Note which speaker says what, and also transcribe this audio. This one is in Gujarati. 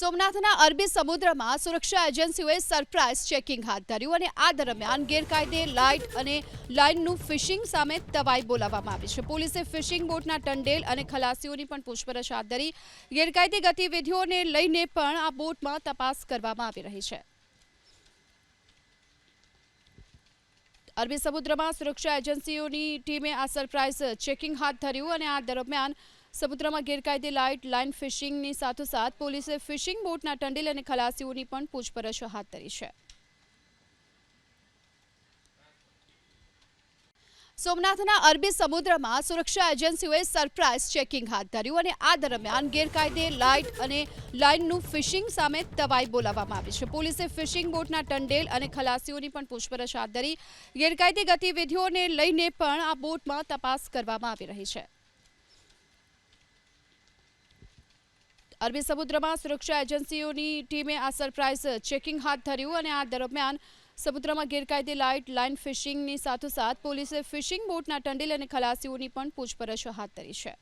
Speaker 1: સોમનાથના અરબી સમુદ્રમાં સુરક્ષા એજન્સીઓએ સરપ્રાઇઝ ચેકિંગ હાથ ધર્યું અને આ દરમિયાન ગેરકાયદે લાઇટ અને લાઇનનું ફિશિંગ સામે તવાઈ બોલાવવામાં આવી છે. પોલીસે ફિશિંગ બોટના ટંડેલ અને ખલાસીઓની પણ પૂછપરછ હાથ ધરી ગેરકાયદે ગતિવિધિઓને લઈને પણ આ બોટમાં તપાસ કરવામાં આવી રહી છે. અરબી સમુદ્રમાં સુરક્ષા એજન્સીઓની ટીમે આ સરપ્રાઇઝ ચેકિંગ હાથ ધર્યું અને આ દરમિયાન સમુદ્રમાં ગેરકાયદે લાઇટ લાઇન ફિશિંગની સાથોસાથ પોલીસે ફિશિંગ બોટના ટંડેલ અને ખલાસીઓની પણ પૂછપરછ હાથ ધરી છે. સોમનાથના અરબી સમુદ્રમાં સુરક્ષા એજન્સીઓએ સરપ્રાઇઝ ચેકિંગ હાથ ધર્યું અને આ દરમિયાન ગેરકાયદે લાઇટ અને લાઇનનું ફિશિંગ સામે તવાઈ બોલાવવામાં આવી છે. પોલીસે ફિશિંગ બોટના ટંડેલ અને ખલાસીઓની પણ પૂછપરછ હાથ ધરી ગેરકાયદે ગતિવિધિઓને લઈને પણ આ બોટમાં તપાસ કરવામાં આવી રહી છે. અરબી સમુદ્રમાં સુરક્ષા એજન્સીઓની ટીમે આ સરપ્રાઇઝ ચેકિંગ હાથ ધર્યું અને આ દરમિયાન સમુદ્રમાં ગેરકાયદે લાઇટ લાઇન ફિશિંગની સાથોસાથ પોલીસે ફિશિંગ બોટના ટંડેલ અને ખલાસીઓની પણ પૂછપરછ હાથ ધરી છે.